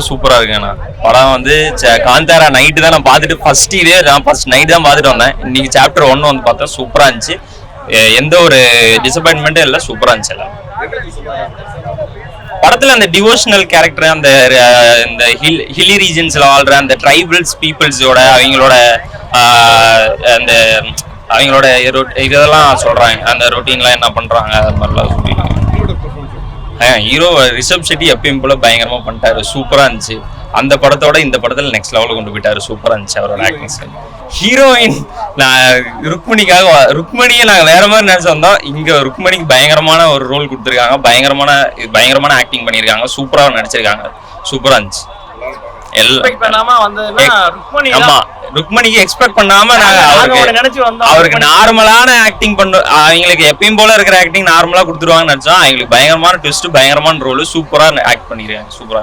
படம் சூப்பரா இருக்குண்ணா படம் வந்து ச- காந்தாரா நைட்டு தான் நான் பார்த்துட்டு ஃபர்ஸ்ட் இதே நான் ஃபர்ஸ்ட் நைட் தான் பார்த்துட்டு வந்தேன். இன்னைக்கு சாப்டர் ஒன்று வந்து பார்த்தா சூப்பரா இருந்துச்சு. எந்த ஒரு டிசப்பாயின்மெண்ட்டும் இல்லை சூப்பரா இருந்துச்சு எல்லாம். படத்துல அந்த டிவோஷனல் கேரக்டர் அந்த இந்த ஹில் ஹில்லி ரீஜன்ஸ்ல வாழ்ற அந்த ட்ரைபல்ஸ் பீப்புள்ஸோட அவங்களோட அந்த அவங்களோட இதெல்லாம் சொல்றாங்க. அந்த ரொட்டீன்லாம் என்ன பண்றாங்க அது மாதிரிலாம் சொல்லிடுறாங்க ஹீரோ ரிஷப் ஷெட்டி எப்பயும் போல பயங்கரமா பண்ணிட்டாரு. சூப்பரா இருந்துச்சு. அந்த படத்தோட இந்த படத்துல நெக்ஸ்ட் லெவலுக்கு கொண்டு போயிட்டாரு. சூப்பரா இருந்துச்சு அவரோட ஆக்டிங் ஹீரோயின் நான் ருக்மணிக்காக ருக்மணியை நாங்கள் வேற மாதிரி நினைச்சு வந்தோம். இங்க ருக்மணிக்கு பயங்கரமான ஒரு ரோல் கொடுத்துருக்காங்க. பயங்கரமான பயங்கரமான ஆக்டிங் பண்ணியிருக்காங்க. சூப்பரா நடிச்சிருக்காங்க. சூப்பரா இருந்துச்சு. ருக்மணிக்கு எக்ஸ்பெக்ட் பண்ணாம அவருக்கு நினைச்சு. நார்மலான ஆக்டிங் பண்ண அவங்களுக்கு எப்பயும் போல இருக்கிற ஆக்டிங் நார்மலா கொடுத்துருவாங்கன்னு நினைச்சோம். அவங்களுக்கு பயங்கரமான ட்விஸ்ட் பயங்கரமான ரோல் சூப்பரா ஆக்ட் பண்ணிருக்காங்க சூப்பரா